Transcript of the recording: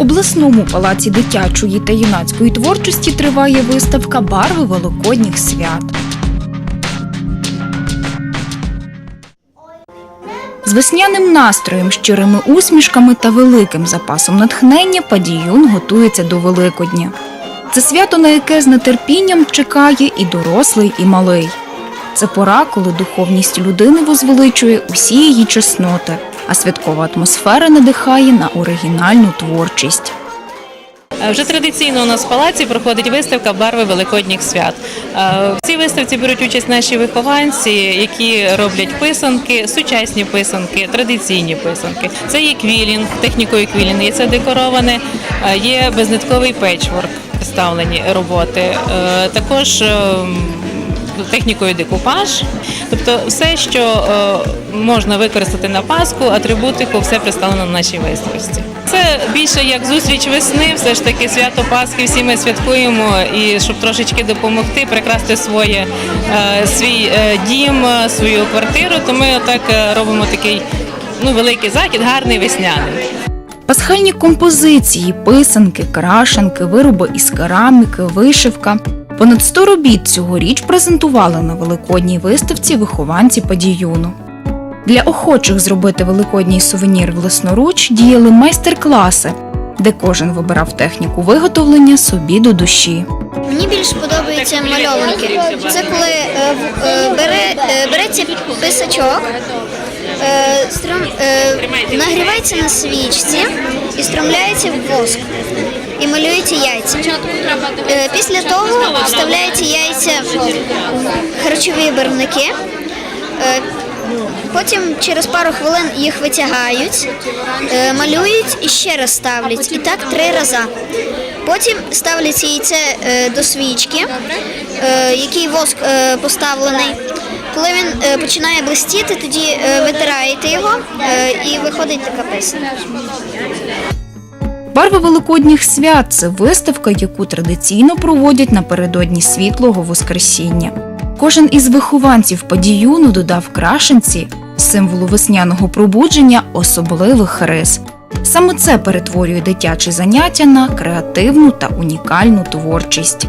обласному палаці дитячої та юнацької творчості триває виставка Барви Великодніх свят. З весняним настроєм, щирими усмішками та великим запасом натхнення Падіюн готується до Великодня. Це свято, на яке з нетерпінням чекає і дорослий, і малий. Це пора, коли духовність людини возвеличує усі її чесноти, а святкова атмосфера надихає на оригінальну творчість. Е, Вже традиційно у нас в палаці проходить виставка Барви Великодніх свят. Е, В цій виставці беруть участь наші вихованці, які роблять писанки, сучасні писанки, традиційні писанки. Це є квілінг, технікою квілінг, є це декороване, е, є безнитковий печворк, представлені роботи. Також ем, технікою декупаж, тобто все, що е, можна використати на Пасху, атрибутику, все представлено на нашій виставці. Це більше як зустріч весни, все ж таки свято Пасхи, всі ми святкуємо і щоб трошечки допомогти прикрасти своє е, свій е, дім, свою квартиру, то ми отак е, робимо такий ну великий захід, гарний весняний. Пасхальні композиції, писанки, крашенки, вироби із кераміки, вишивка. Понад 100 робіт цьогоріч презентували на великодній виставці вихованці падіюну. Для охочих зробити великодній сувенір власноруч діяли майстер-класи, де кожен вибирав техніку виготовлення собі до душі. Мені більш подобаються мальовники. Це коли е, е, бере, е, береться писачок, е, струм, е, нагрівається на свічці і стромляється в воск. І малюється яйця. Е, Після того вставляються яйця в харчові барвники. Е, Потім через пару хвилин їх витягають, е, малюють і ще раз ставлять. І так три рази. Потім ставлять яйце до свічки, який воск поставлений. Коли він починає блистіти, тоді витираєте його і виходить така писанка. Барви Великодніх свят це виставка, яку традиційно проводять напередодні світлого Воскресіння. Кожен із вихованців падіюну додав крашенці, символу весняного пробудження, особливих рис. Саме це перетворює дитячі заняття на креативну та унікальну творчість.